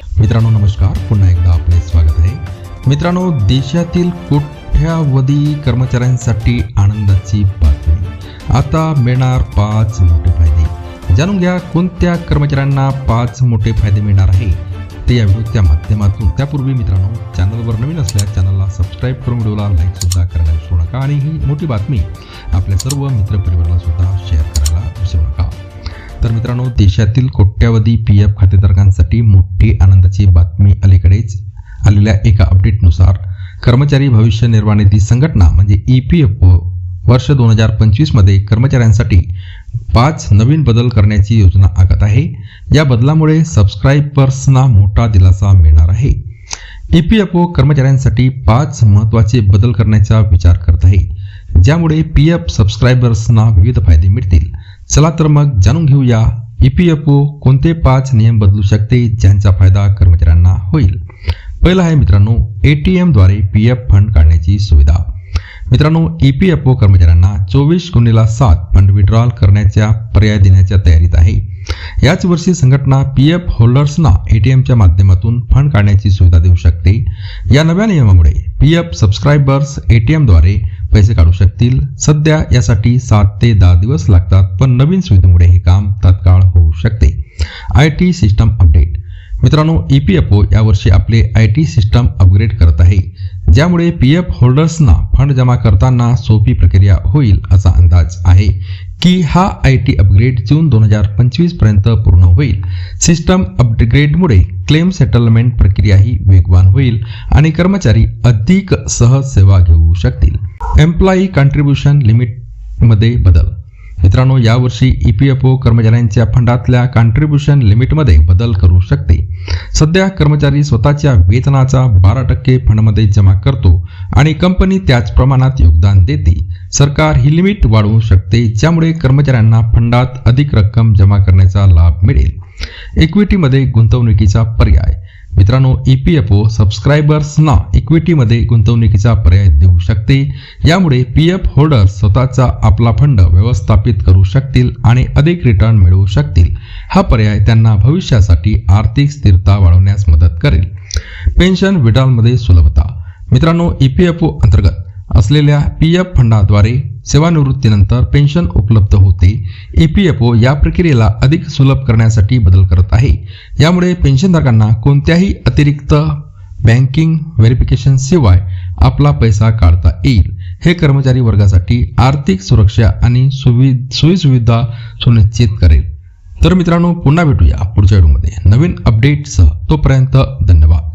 मित्रांनो नमस्कार. पुन्हा एकदा आपले स्वागत आहे. मित्रांनो देशातील कोट्यावधी कर्मचाऱ्यांसाठी आनंदाची बातमी. आता मिळणार पाच मोठे फायदे. जाणून घ्या कोणत्या कर्मचाऱ्यांना पाच मोठे फायदे मिळणार आहे. ते या व्हिडिओच्या माध्यमातून. त्यापूर्वी मित्रांनो चॅनलवर नवीन असल्यास चॅनलला सबस्क्राईब करून व्हिडिओला लाईक सुद्धा करायला विसरू नका. आणि ही मोठी बातमी आपल्या सर्व मित्रपरिवाराला सुद्धा तर मित्रांनो देशातील कोट्यावधी पी एफ खातेधारकांसाठी मोठी आनंदाची बातमी अलीकडेच आलेल्या एका अपडेटनुसार कर्मचारी भविष्य निर्वाह निधी संघटना म्हणजे ई पी एफ ओ वर्ष दोन हजार पंचवीसमध्ये कर्मचाऱ्यांसाठी पाच नवीन बदल करण्याची योजना आखत आहे. या बदलामुळे सबस्क्रायबर्सना मोठा दिलासा मिळणार आहे. ई पी एफ ओ कर्मचाऱ्यांसाठी पाच महत्त्वाचे बदल करण्याचा विचार करत आहे. ज्यामुळे पी एफ सबस्क्रायबर्सना विविध फायदे मिळतील. चला तर मग जाणून घेऊया ई पी एफ ओ कोणते पाच नियम बदलू शकते ज्यांचा फायदा कर्मचाऱ्यांना होईल. पहिला आहे मित्रांनो ए टी एमद्वारे पी एफ फंड काढण्याची सुविधा. मित्रांनो ई पी एफ ओ कर्मचाऱ्यांना चोवीस गुणीला सात फंड विड्रॉल करण्याच्या पर्याय देण्याच्या तयारीत आहे. याच वर्षी संघटना पी एफ होल्डर्सना ए टी एमच्या माध्यमातून फंड काढण्याची सुविधा देऊ शकते. या नव्या नियमामुळे P F subscribers A T एमद्वारे पैसे काढू शकतील. सध्या यासाठी सात ते दहा दिवस लागतात पण नवीन सुविधेमुळे हे काम तात्काळ होऊ शकते. I T system update. मित्रांनो ई पी एफ ओ यावर्षी आपले आय टी सिस्टम अपग्रेड करत आहे. ज्यामुळे पी एफ होल्डर्सना फंड जमा करताना सोपी प्रक्रिया होईल असा अंदाज आहे की हा आय टी अपग्रेड जून दोन हजार पंचवीसपर्यंत पूर्ण होईल. सिस्टम अपग्रेडमुळे क्लेम सेटलमेंट प्रक्रियाही वेगवान होईल आणि कर्मचारी अधिक सहज सेवा घेऊ शकतील. एम्प्लॉई कॉन्ट्रीब्युशन लिमिटमध्ये बदल. मित्रांनो यावर्षी ई पी एफ ओ कर्मचाऱ्यांच्या फंडातल्या कॉन्ट्रीब्युशन लिमिटमध्ये बदल करू शकते. सध्या कर्मचारी स्वतःच्या वेतनाचा बारा टक्के फंडमध्ये जमा करतो आणि कंपनी त्याच प्रमाणात योगदान देते. सरकार ही लिमिट वाढवू शकते ज्यामुळे कर्मचाऱ्यांना फंडात अधिक रक्कम जमा करण्याचा लाभ मिळेल. इक्विटीमध्ये गुंतवणुकीचा पर्याय. मित्रांनो ई पी एफ ओ सबस्क्रायबर्सना इक्विटीमध्ये गुंतवणुकीचा पर्याय देऊ शकते. यामुळे पी एफ होल्डर्स स्वतःचा आपला फंड व्यवस्थापित करू शकतील आणि अधिक रिटर्न मिळवू शकतील. हा पर्याय त्यांना भविष्यासाठी आर्थिक स्थिरता वाढवण्यास मदत करेल. पेन्शन विड्रॉलमध्ये सुलभता. मित्रांनो ई पी एफ ओ अंतर्गत असलेल्या पी एफ फंडाद्वारे सेवानिवृत्तीनंतर पेन्शन उपलब्ध होते. ई पी एफ ओ या प्रक्रियेला अधिक सुलभ करण्यासाठी बदल करत आहे. यामुळे पेन्शनधारकांना कोणत्याही अतिरिक्त बँकिंग व्हेरिफिकेशन शिवाय आपला पैसा काढता येईल. हे कर्मचारी वर्गासाठी आर्थिक सुरक्षा आणि सुवि सोयीसुविधा सुनिश्चित करेल. तर मित्रांनो पुन्हा भेटूया पुढच्या व्हिडिओमध्ये. नवीन अपडेटसह तोपर्यंत धन्यवाद.